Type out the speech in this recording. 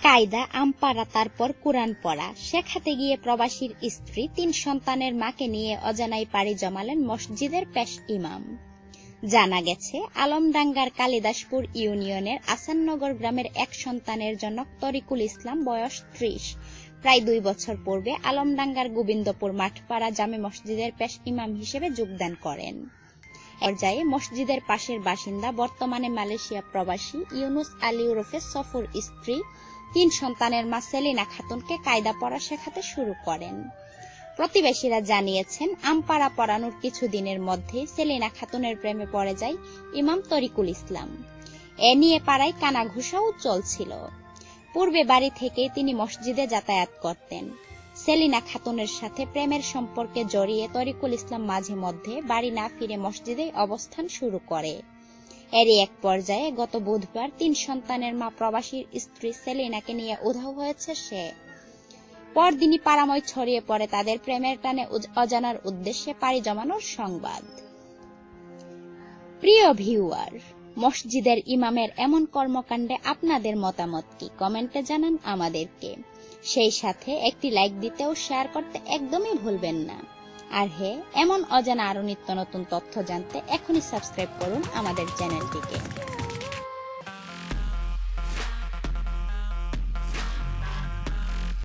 কায়দা আমপাড়া তারপর কোরআন পড়া। শেখাতে গিয়ে প্রবাসীর স্ত্রী তিন সন্তানের মাকে নিয়ে অজানাই পাড়ি জমালেন মসজিদের পেশ ইমাম। জানা গেছে, আলমডাঙ্গার কালিদাসপুর ইউনিয়নের আসাননগর গ্রামের এক সন্তানের জনক তরিকুল ইসলাম বয়স ত্রিশ। প্রায় দুই বছর পূর্বে আলমডাঙ্গার গোবিন্দপুর মাঠপাড়া জামে মসজিদের পেশ ইমাম হিসেবে যোগদান করেন। পর্যায়ে মসজিদের পাশের বাসিন্দা, বর্তমানে মালয়েশিয়া প্রবাসী ইউনুস আলী ওরফে সফর স্ত্রী, তিন সন্তানের মা সেলিনা খাতুনকে কায়দা পড়া শেখাতে শুরু করেন। প্রতিবেশীরা জানিয়েছেন, আমপাড়া পড়ানোর কিছুদিনের মধ্যে সেলিনা খাতুনের প্রেমে পড়ে যায় ইমাম তরিকুল ইসলাম। এ নিয়ে পাড়ায় কানাঘুষাও চলছিল। পূর্বে বাড়ি থেকে তিনি মসজিদে যাতায়াত করতেন। সেলিনা খাতুনের সাথে প্রেমের সম্পর্কে জড়িয়ে তরিকুল ইসলাম মাঝে মধ্যে বাড়ি না ফিরে মসজিদে অবস্থান শুরু করে। এরই এক পর্যায়ে গত বুধবার তিন সন্তানের মা প্রবাসীর স্ত্রী সেলিনাকে নিয়ে উধাও হয়েছে সে। পরদিনই পাড়াময় ছড়িয়ে পড়ে তাদের প্রেমের টানে অজানার উদ্দেশ্যে পাড়ি জমানোর সংবাদ। প্রিয় ভিউয়ার, মসজিদের ইমামের এমন কর্মকাণ্ডে আপনাদের মতামত কি? কমেন্টে জানান আমাদেরকে। সেই সাথে একটি লাইক দিতে ও শেয়ার করতে একদমই ভুলবেন না। আর হে, এমন অজানা আরও নিত্য নতুন তথ্য জানতে এখনই সাবস্ক্রাইব করুন আমাদের চ্যানেলটিকে